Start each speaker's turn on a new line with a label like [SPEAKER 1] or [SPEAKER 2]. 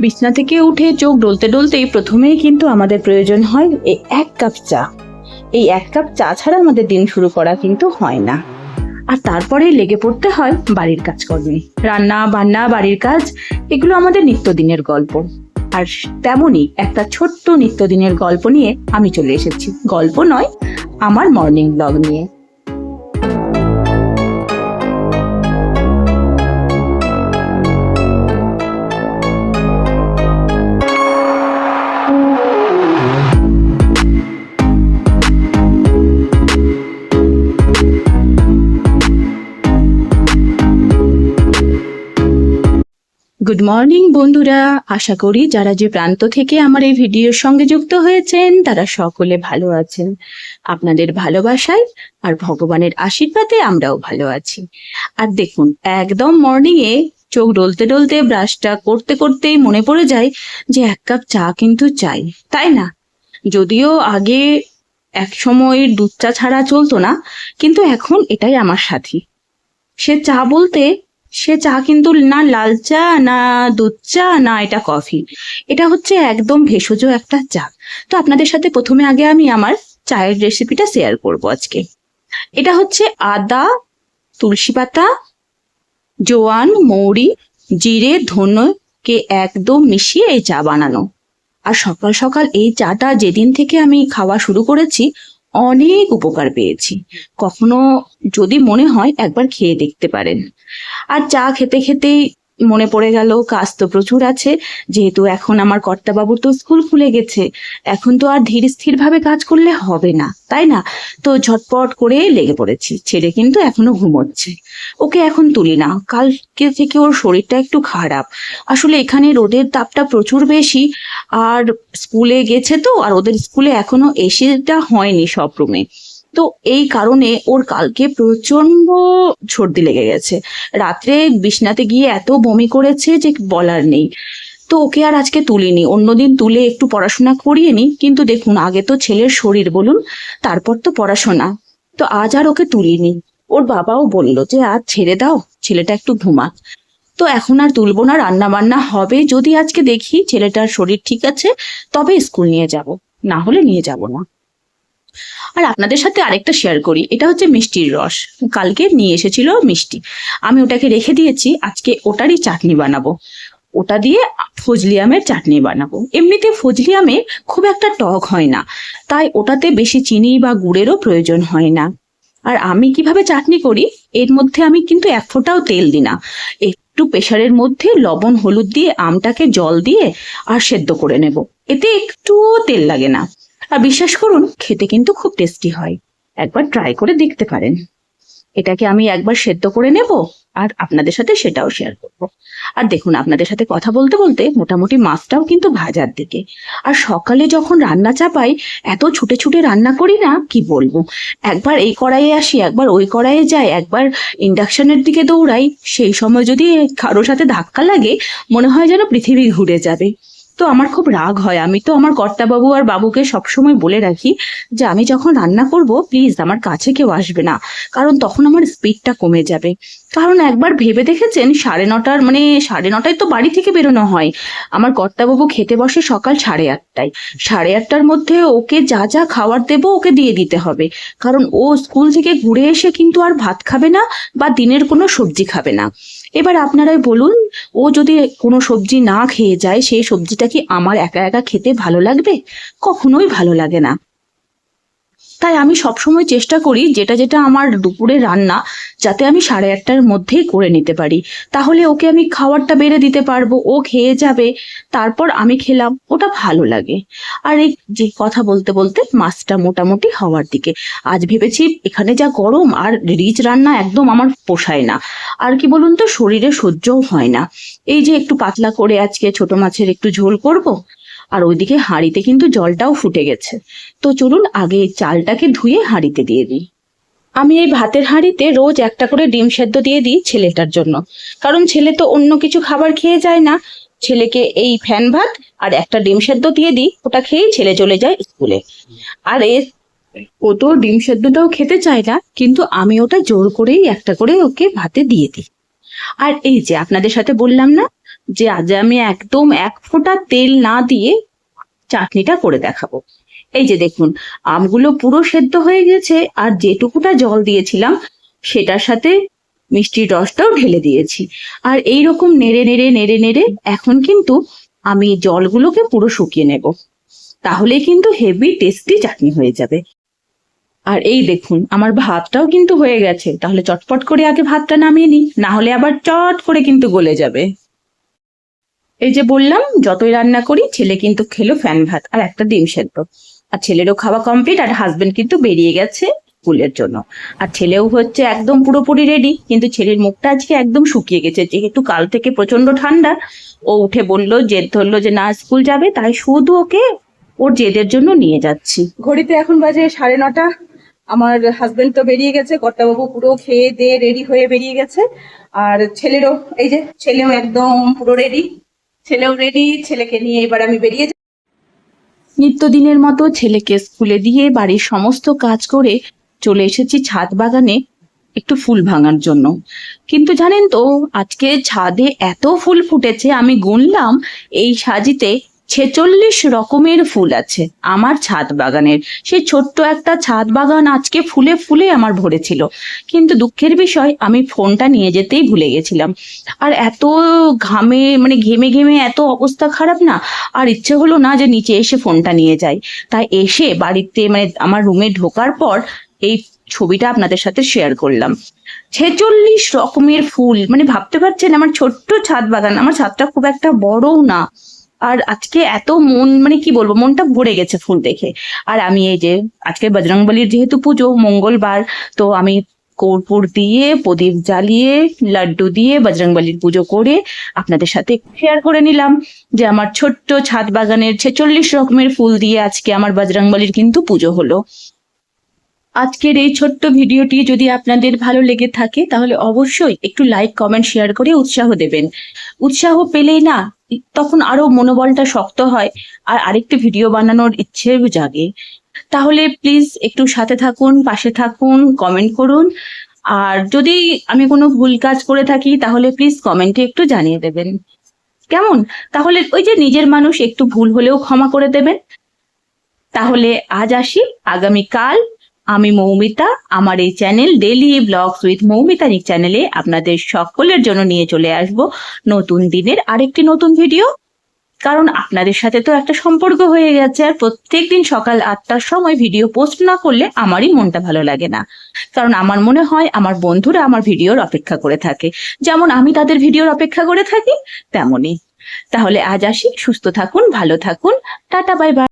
[SPEAKER 1] বিছনা থেকে উঠে চোখ ডলতে ডলতেই প্রথমেই কিন্তু আমাদের প্রয়োজন হয় এই এক কাপ চা। এই এক কাপ চা ছাড়া আমাদের দিন শুরু করা কিন্তু হয় না। আর তারপরে লেগে পড়তে হয় বাড়ির কাজ কাজকর্মে। রান্না, বান্না, বাড়ির কাজ, এগুলো আমাদের নিত্যদিনের গল্প। আর তেমনই একটা ছোট্ট নিত্যদিনের গল্প নিয়ে আমি চলে এসেছি। গল্প নয়, আমার মর্নিং ব্লগ নিয়ে। মর্নিং বন্ধুরা। আশা করি যারা যে প্রান্ত থেকে আমার এই ভিডিওর সঙ্গে যুক্ত হয়েছেন, তারা সকলে ভালো আছেন। আপনাদের ভালোবাসায় আর ভগবানের আশীর্বাদে আমরাও ভালো আছি। আর দেখুন, একদম মর্নিং এ চোখ ডলতে ডলতে ব্রাশটা করতে করতেই মনে পড়ে যায় যে এক কাপ চা কিন্তু চাই, তাই না? যদিও আগে এক সময় দুধ চা ছাড়া চলতো না, কিন্তু এখন এটাই আমার সাথী। সে চা বলতে সে চা কিন্তু না লাল চা, না দুধ চা, না এটা কফি। এটা হচ্ছে একদম ভেষজ একটা চা। তো আপনাদের সাথে প্রথমে আগে আমি আমার চায়ের রেসিপিটা শেয়ার করব আজকে। এটা হচ্ছে আদা, তুলসী পাতা, জোয়ান, মৌরি, জিরে, ধনেকে একদম মিশিয়ে এই চা বানানো। আর সকাল সকাল এই চাটা যেদিন থেকে আমি খাওয়া শুরু করেছি অনেক উপকার পেয়েছি। কখনো যদি মনে হয় একবার খেয়ে দেখতে পারেন। আর চা খেতে খেতেই মনে পড়ে গেল, কাজ তো প্রচুর আছে। যেহেতু এখন আমার কর্তাবাবুর তো স্কুল খুলে গেছে, এখন তো আর ধীর স্থির ভাবে কাজ করলে হবে না, তাই না? তো ঝটপট করে লেগে পড়েছি, ছেলে কিন্তু এখনও ঘুমোচ্ছে। ওকে এখন তুলি না, কালকে থেকে ওর শরীরটা একটু খারাপ। আসলে এখানে রোদের তাপটা প্রচুর বেশি, আর স্কুলে গেছে তো, আর ওদের স্কুলে এখনও এসিটা হয়নি সব রুমে। তো এই কারণে ওর কালকে প্রচণ্ড সর্দি লেগে গেছে। রাত্রে বিছনাতে গিয়ে এত বমি করেছে যে বলার নেই। তো ওকে আর আজকে তুলিনি, অন্যদিন তুলে একটু পড়াশোনা করিয়ে নি। কিন্তু দেখুন, আগে তো ছেলের শরীর বলুন, তারপর তো পড়াশোনা। তো আজ আর ওকে তুলিনি। ওর বাবাও বলল যে আর ছেড়ে দাও, ছেলেটা একটু ঘুমাক। তো এখন আর তুলবো না রান্না বান্না হবে। যদি আজকে দেখি ছেলেটার শরীর ঠিক আছে, তবে স্কুল নিয়ে যাব। না হলে নিয়ে যাব না। আর আপনাদের সাথে আরেকটা শেয়ার করি। এটা হচ্ছে মিষ্টির রস। কালকে নিয়ে এসেছিল মিষ্টি। আমি ওটাকে রেখে দিয়েছি, আজকে ওটারই চাটনি বানাবো। ওটা দিয়ে ফজলি আমের চাটনি বানাবো। এমনিতে ফজলি আমে খুব একটা টক হয় না, তাই ওটাতে বেশি চিনি বা গুড়েরও প্রয়োজন হয় না। আর আমি কীভাবে চাটনি করি, এর মধ্যে আমি কিন্তু এক ফোঁটাও তেল দিই না। একটু প্রেশারের মধ্যে লবণ, হলুদ দিয়ে আমটাকে জল দিয়ে আর সেদ্ধ করে নেব। এতে একটুও তেল লাগে না। আর বিশ্বাস করুন, খেতে কিন্তু খুব টেস্টি হয়। একবার ট্রাই করে দেখতে পারেন। এটাকে আমি একবার সেদ্ধ করে নেব আর আপনাদের সাথে সেটাও শেয়ার করব। আর দেখুন, আপনাদের সাথে কথা বলতে বলতে মোটামুটি মাছটাও কিন্তু ভাজার দিকে। আর সকালে যখন রান্না চাপাই, এত ছুটে ছুটে রান্না করি না, কি বলব? একবার এই কড়াইয়ে আসি, একবার ওই কড়াইয়ে যাই, একবার ইন্ডাকশনের দিকে দৌড়াই, সেই সময় যদি কারোর সাথে ধাক্কা লাগে, মনে হয় যেন পৃথিবী ঘুরে যাবে। তো আমার খুব রাগ হয়। আমি তো আমার কর্তাবাবু আর বাবুকে সবসময় বলে রাখি যে, আমি যখন রান্না করব প্লিজ আমার কাছে কেউ আসবে না। কারণ তখন আমার স্পিডটা কমে যাবে। কারণ একবার ভেবে দেখেছেন, সাড়ে নটার মানে সাড়ে নটায় তো বাড়ি থেকে বেরোনো হয়। আমার কর্তাবাবু খেতে বসে সকাল সাড়ে আটটায়। সাড়ে আটটার মধ্যে ওকে যা যা খাবার দেবো ওকে দিয়ে দিতে হবে। কারণ ও স্কুল থেকে ঘুরে এসে কিন্তু আর ভাত খাবে না বা দিনের কোনো সবজি খাবে না। এবার আপনারাই বলুন, ও যদি কোনো সবজি না খেয়ে যায়, সেই সবজিটা কি আমার একা একা খেতে ভালো লাগবে? কখনোই ভালো লাগে না। তাই আমি সবসময় চেষ্টা করি যেটা যেটা আমার দুপুরে রান্না, যাতে আমি সাড়ে আটটার মধ্যেই করে নিতে পারি। তাহলে ওকে আমি খাবারটা বেড়ে দিতে পারব, ও খেয়ে যাবে, তারপর আমি খেলাম, ওটা ভালো লাগে। আর এই যে কথা বলতে বলতে মাছটা মোটামুটি হওয়ার দিকে। আজ ভেবেছি এখানে যা গরম আর রিচ রান্না একদম আমার পোষায় না। আর কি বলুন তো, শরীরে সহ্যও হয় না। এই যে একটু পাতলা করে আজকে ছোট মাছের একটু ঝোল করব আর ওইদিকে হাঁড়িতে কিন্তু জলটাও ফুটে গেছে। তো চলুন আগে চালটাকে ধুয়ে হাঁড়িতে দিয়ে দিই। আমি এই ভাতের হাঁড়িতে রোজ একটা করে ডিম সেদ্ধ দিয়ে দিই ছেলেটার জন্য। কারণ ছেলে তো অন্য কিছু খাবার খেয়ে যায় না। ছেলেকে এই ফ্যান ভাত আর একটা ডিম সেদ্ধ দিয়ে দিই, ওটা খেয়েই ছেলে চলে যায় স্কুলে। আর এ, ও তো ডিম সেদ্ধটাও খেতে চায় না, কিন্তু আমি ওটা জোর করেই একটা করে ওকে ভাতে দিয়ে দিই। আর এই যে আপনাদের সাথে বললাম না যে আজ আমি একদম এক ফোঁটা তেল না দিয়ে চাটনিটা করে দেখাবো। এই যে দেখুন, আমগুলো পুরো সেদ্ধ হয়ে গেছে আর যেটুকুটা জল দিয়েছিলাম সেটার সাথে মিষ্টির রসটাও ঢেলে দিয়েছি। আর এই রকম নেড়ে নেড়ে নেড়ে নেড়ে এখন কিন্তু আমি জলগুলোকে পুরো শুকিয়ে নেব। তাহলে কিন্তু হেভি টেস্টি চাটনি হয়ে যাবে। আর এই দেখুন, আমার ভাতটাও কিন্তু হয়ে গেছে। তাহলে চটপট করে আগে ভাতটা নামিয়ে নিই, না হলে আবার চট করে কিন্তু গলে যাবে। এই যে বললাম, যতই রান্না করি, ছেলে কিন্তু খেলো ফ্যান ভাত আর একটা ডিম সেদ্ধ। আর ছেলেরও খাওয়া কমপ্লিট আর হাজবেন্ড কিন্তু বেরিয়ে গেছে স্কুলের জন্য। আর ছেলেও হচ্ছে একদম পুরোপুরি রেডি কিন্তু ছেলের মুখটা আজকে একদম শুকিয়ে গেছে। যেহেতু কাল থেকে প্রচণ্ড ঠান্ডা, ও উঠে বলল, জেদ ধরলো যে না, স্কুল যাবে, তাই শুধু ওকে ওর জেদের জন্য নিয়ে যাচ্ছি।
[SPEAKER 2] ঘড়িতে এখন বাজে সাড়ে নটা। আমার হাজবেন্ড তো বেরিয়ে গেছে, কর্তাবাবু পুরো খেয়ে দিয়ে রেডি হয়ে বেরিয়ে গেছে। আর ছেলেরও, এই যে ছেলেও একদম পুরো রেডি ছেলেও রেডি ছেলেকে নিয়ে এবার আমি বেরিয়ে।
[SPEAKER 1] নিত্যদিনের মতো ছেলেকে স্কুলে দিয়ে বাড়ির সমস্ত কাজ করে চলে এসেছি ছাদ বাগানে একটু ফুল ভাঙার জন্য কিন্তু জানেন তো, আজকে ছাদে এত ফুল ফুটেছে, আমি গুনলাম, এই সাজিতে ছেচল্লিশ রকমের ফুল আছে আমার ছাদ বাগানের। সেই ছোট্ট একটা ছাদ বাগান আজকে ফুলে ফুলে আমার ভরেছিল। কিন্তু দুঃখের বিষয়, আমি ফোনটা নিয়ে যেতেই ভুলে গেছিলাম। আর এত ঘামে মানে ঘেমে ঘেমে এত অবস্থা খারাপ না? আর ইচ্ছে হলো না যে নিচে এসে ফোনটা নিয়ে যাই। তাই এসে বাড়িতে মানে আমার রুমে ঢোকার পর এই ছবিটা আপনাদের সাথে শেয়ার করলাম। ছেচল্লিশ রকমের ফুল মানে ভাবতে পারছেন আমার ছোট্ট ছাদ বাগান, আমার ছাদটা খুব একটা বড়ও না। আর আজকে এত মন মানে কি বলব, মনটা ভরে গেছে ফুল দেখে। আর আমি এই যে, আজকে বজরংবলির যেহেতু পুজো, মঙ্গলবার, তো আমি কর্পূর দিয়ে, প্রদীপ জ্বালিয়ে, লাড্ডু দিয়ে বজরংবলির পুজো করে আপনাদের সাথে শেয়ার করে নিলাম যে আমার ছোট্ট ছাদ বাগানের ছেচল্লিশ রকমের ফুল দিয়ে আজকে আমার বজরংবলির কিন্তু পুজো হলো। আজকের এই ছোট্ট ভিডিওটি যদি আপনাদের ভালো লেগে থাকে, তাহলে অবশ্যই একটু লাইক কমেন্ট শেয়ার করে উৎসাহ দেবেন। উৎসাহ পেলেই না তখন আরও মনোবলটা শক্ত হয় আর আরেকটি ভিডিও বানানোর ইচ্ছে জাগে। তাহলে প্লিজ একটু সাথে থাকুন, পাশে থাকুন কমেন্ট করুন। আর যদি আমি কোনো ভুল কাজ করে থাকি, তাহলে প্লিজ কমেন্টে একটু জানিয়ে দেবেন। কেমন? তাহলে ওই যে নিজের মানুষ একটু ভুল হলেও ক্ষমা করে দেবেন। তাহলে আজ আসি, আগামীকাল আমি মৌমিতা, আমার এই channel daily vlogs with Moumita নিক চ্যানেলে আপনাদের সকলের জন্য নিয়ে চলে আসব নতুন দিনের আরেকটি নতুন ভিডিও কারণ আপনাদের সাথে তো একটা সম্পর্ক হয়ে গেছে আর প্রত্যেকদিন সকাল আটটার সময় ভিডিও পোস্ট না করলে আমারই মনটা ভালো লাগে না। কারণ আমার মনে হয় আমার বন্ধুরা আমার ভিডিওর অপেক্ষা করে থাকে। যেমন আমি তাদের ভিডিওর অপেক্ষা করে থাকি, তেমনই। তাহলে আজ আসি, সুস্থ থাকুন, ভালো থাকুন, টাটা বাই বাই